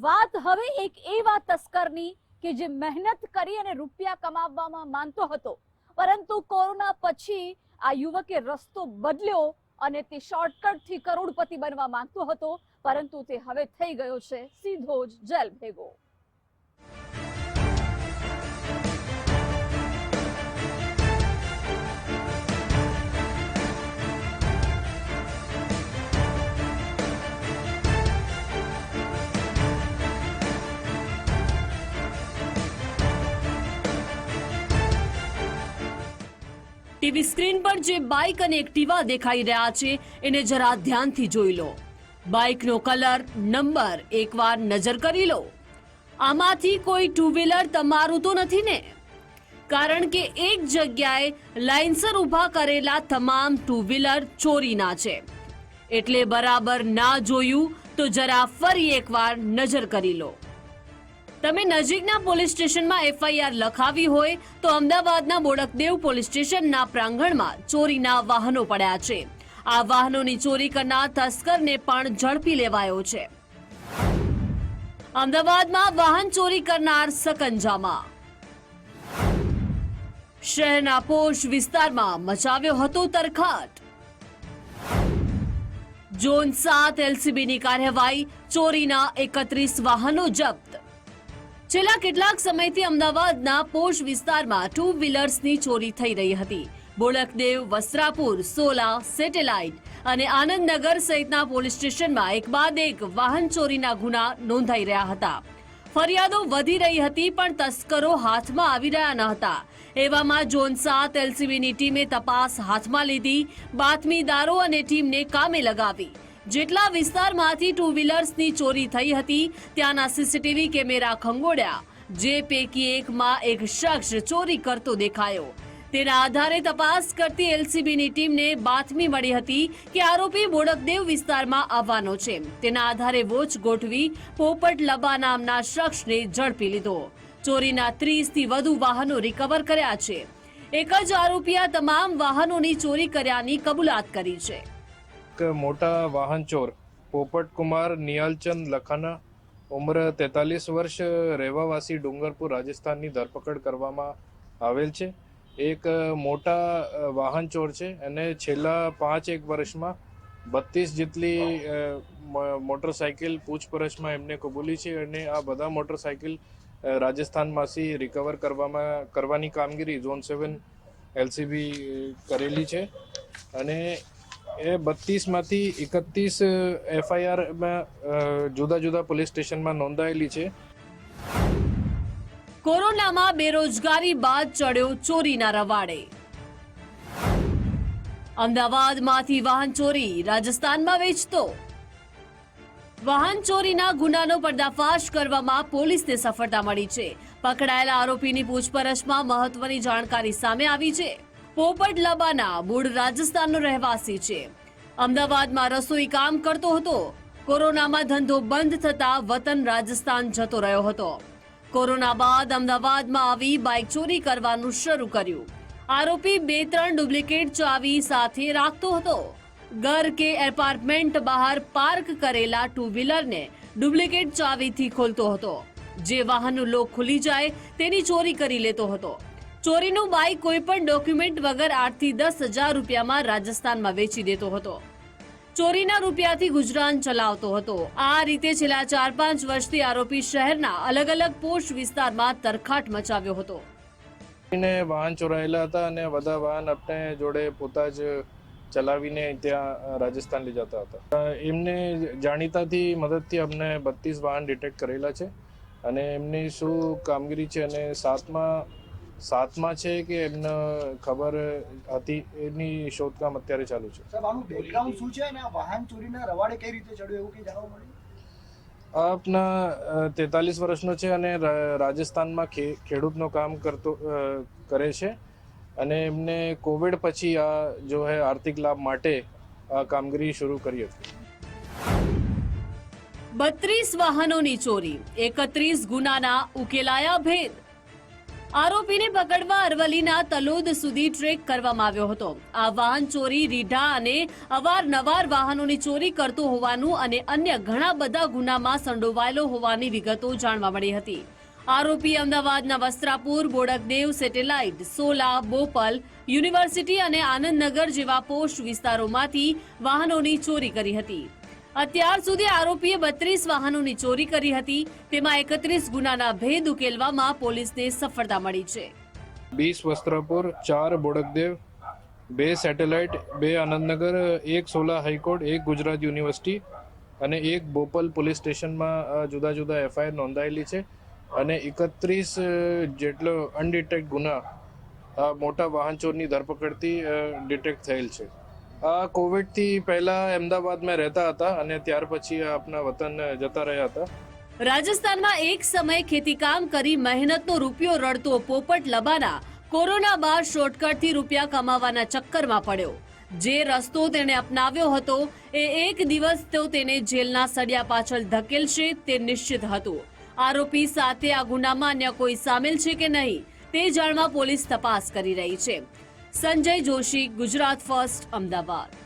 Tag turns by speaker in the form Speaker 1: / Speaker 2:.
Speaker 1: વાત હવે એક એવા તસ્કરની કે જે મહેનત કરી અને રૂપિયા કમાવવામાં માનતો હતો. પરંતુ કોરોના પછી આ યુવકે રસ્તો બદલ્યો અને તે શોર્ટકટથી કરોડપતિ બનવા માંગતો હતો, પરંતુ તે હવે થઈ ગયો છે સીધો જ જેલ ભેગો. ટીવી સ્ક્રીન પર જે બાઇક અને એક્ટિવા દેખાઈ રહ્યા છે, એને જરા ધ્યાનથી જોઈ લો. બાઇકનો કલર, નંબર એકવાર નજર કરી લો. આમાંથી કોઈ ટુ વ્હીલર તમારું તો નથી ને? કારણ કે એક જગ્યાએ લાઇનસર ઊભા કરેલા તમામ ટુ વ્હીલર ચોરીના છે. એટલે બરાબર ના જોયું, તો જરા ફરી એકવાર નજર કરી લો. તમે નજીકના પોલીસ સ્ટેશનમાં એફઆઈઆર લખાવી હોય તો અમદાવાદના બોડકદેવ પોલીસ સ્ટેશનના પ્રાંગણમાં ચોરીના વાહનો પડ્યા છે. આ વાહનોની ચોરી કરનાર તસ્કરને પણ ઝડપી લેવાયો છે. અમદાવાદમાં વાહન ચોરી કરનાર સકંજામાં. શહેરના પોશ વિસ્તારમાં મચાવ્યો હતો તરખાટ. ઝોન સાત એલસીબીની કાર્યવાહી, ચોરીના એકત્રીસ વાહનો જપ્ત. છેલ્લા કેટલાક સમયથી અમદાવાદના પોશ વિસ્તારમાં ટુ વ્હીલર્સની ચોરી થઈ રહી હતી. બોળકદેવ વસ્ત્રાપુર, સોલા, સેટેલાઇટ અને આનંદનગર સહિતના પોલીસ સ્ટેશનમાં એક બાદ એક વાહન ચોરીના ગુના નોંધાઈ રહ્યા હતા. ફરિયાદો વધી રહી હતી પણ તસ્કરો હાથમાં આવી રહ્યા ન હતા. એવામાં ઝોન સાત એલસીબીની ટીમે તપાસ હાથમાં લીધી, બાતમીદારો અને ટીમને કામે લગાવી. જેટલા વિસ્તારમાંથી ટુ વ્હીલર્સની ચોરી થઈ હતી, ત્યાંના સીસીટીવી કેમેરા ખંગોળ્યા, જે પૈકી એકમાં એક શખ્સ ચોરી કરતો દેખાયો. તેના આધારે તપાસ કરતી એલસીબીની ટીમને બાતમી મળી હતી કે આરોપી બોડકદેવ વિસ્તારમાં આવવાનો છે. તેના આધારે વોચ ગોઠવી પોપટ લબા નામના શખ્સને ઝડપી લીધો. ચોરીના ત્રીસથી વધુ વાહનો રિકવર કર્યા છે. એક જ આરોપીએ તમામ વાહનોની ચોરી કર્યાની કબૂલાત કરી છે.
Speaker 2: એક મોટા વાહન ચોર પોપટ કુમાર, નિયાલચંદ લખાના, ઉંમર તેતાલીસ વર્ષ, રહેવાવાસી ડુંગરપુર, રાજસ્થાનની ધરપકડ કરવામાં આવેલ છે. એક મોટા વાહન ચોર છે. અને છેલ્લા પાંચ એક વર્ષમાં બત્રીસ જેટલી મોટરસાઇકલ પૂછપરછમાં એમને કબૂલી છે અને આ બધા મોટરસાયકલ રાજસ્થાનમાંથી રિકવર કરવામાં, કરવાની કામગીરી ઝોન સેવન એલસીબી કરેલી છે. અને એ બત્રીસમાંથી એકત્રીસ એફઆઈઆરમાં જુદા જુદા પોલીસ સ્ટેશનમાં નોંધાયેલી છે.
Speaker 1: કોરોનામાં બેરોજગારી બાદ ચડ્યો ચોરીના રવાડે. અમદાવાદમાંથી વાહન ચોરી, રાજસ્થાનમાં વેચતો. વાહન ચોરીના ગુનાનો પર્દાફાશ કરવામાં પોલીસને સફળતા મળી છે. પકડાયેલા આરોપીની પૂછપરછમાં મહત્વની જાણકારી સામે આવી છે. પોપટ લબાના મૂળ રાજસ્થાનનો રહેવાસી છે. અમદાવાદમાં રસોઈ કામ કરતો હતો. કોરોનામાં ધંધો બંધ થતા વતન રાજસ્થાન જતો રહ્યો હતો. કોરોના બાદ અમદાવાદમાં આવી બાઇક ચોરી કરવાનું શરૂ કર્યું. આરોપી બે ત્રણ ડુપ્લિકેટ ચાવી સાથે રાખતો હતો. ઘર કે એપાર્ટમેન્ટ બહાર પાર્ક કરેલા ટુ વ્હીલરને ડુપ્લિકેટ ચાવીથી ખોલતો હતો. જે વાહનનું લોક ખુલી જાય તેની ચોરી કરી લેતો હતો. ચોરીનું બાઈક કોઈ પણ ડોક્યુમેન્ટ વગર આઠથી દસ હજાર રૂપિયામાં રાજસ્થાનમાં વેચી દેતો હતો. ચોરીના રૂપિયાથી ગુજરાન ચલાવતો હતો. આ રીતે છેલ્લા ચાર પાંચ વર્ષથી આરોપી શહેરના અલગ અલગ પોસ્ટ વિસ્તારમાં તરખાટ મચાવ્યો હતો.
Speaker 2: વાહન ચોરાયેલા હતા અને બધા વાહન આપણે જોડે પોતા જ ચલાવીને ત્યાં રાજસ્થાન લઈ જતા હતા. એમને જાણીતાથી મદદથી અમને બત્રીસ વાહન ડિટેક્ટ કરેલા છે અને એમની શું કામગીરી છે અને સાતમાં સાતમાં છે કે એમને ખબર હતી? એની શોધકામ અત્યારે ચાલુ છે.
Speaker 3: સાહેબ આનું બેકગ્રાઉન્ડ શું છે અને આ વાહન ચોરીના રવાડે કઈ રીતે ચડ્યું એવું કંઈ જાણવા મળ્યું?
Speaker 2: આપના તેતાલીસ વર્ષનો છે અને રાજસ્થાનમાં ખે- ખેડૂતનું કામ કરતો કરે છે. અને એમને કોવિડ પછી આ જો હે આર્થિક લાભ માટે આ કામગીરી શરૂ કરી હતી.
Speaker 1: બત્રીસ વાહનોની ચોરી એકત્રીસ ગુનાના ઉકેલાયા ભેદ. આરોપીને પકડવા અરવલ્લીના તલોદ સુધી ટ્રેક કરવામાં આવ્યો હતો. આ વાહન ચોરી, રીઢા અને અવારનવાર વાહનોની ચોરી કરતો હોવાનું અને અન્ય ઘણા બધા ગુનામાં સંડોવાયેલો હોવાની વિગતો જાણવા મળી હતી. આરોપી અમદાવાદના વસ્ત્રાપુર, બોડકદેવ, સેટેલાઇટ, સોલા, બોપલ, યુનિવર્સિટી અને આનંદનગર જેવા પોસ્ટ વિસ્તારોમાંથી વાહનોની ચોરી કરી હતી. અત્યાર સુધી આરોપીએ બત્રીસ વાહનોની ચોરી કરી હતી. તેમાં એકત્રીસ ગુનાના ભેદ ઉકેલવામાં પોલીસને સફળતા મળી છે.
Speaker 2: બીસ વસ્ત્રાપુર, ચાર બોડકદેવ, બે સેટેલાઇટ, બે આનંદનગર, એક સોલા હાઈકોર્ટ, એક ગુજરાત યુનિવર્સિટી અને એક બોપલ પોલીસ સ્ટેશનમાં જુદા જુદા એફઆઈઆર નોંધાયેલી છે અને એકત્રીસ જેટલો અનડિટેક્ટ ગુના મોટા વાહન ચોરની ધરપકડથી ડિટેક્ટ થયેલ છે. કોવિડથી પહેલાં અમદાવાદમાં રહેતા હતા અને ત્યાર પછી આપના વતન જતા રહ્યા હતા.
Speaker 1: રાજસ્થાનમાં એક સમયે ખેતીકામ કરી મહેનતનો રૂપિયો રડતો પોપટ લબાના કોરોના બાદ શોર્ટકટથી રૂપિયા કમાવાના ચક્કરમાં પડ્યો. જે રસ્તો તેણે અપનાવ્યો હતો, એ એક દિવસ તો તેને જેલના સળિયા પાછળ ધકેલશે તે નિશ્ચિત હતું. આરોપી સાથે આ ગુનામાં અન્ય કોઈ સામેલ છે કે નહીં, તે જાણવા પોલીસ તપાસ કરી રહી છે. સંજય જોશી ગુજરાત ફર્સ્ટ અમદાવાદ.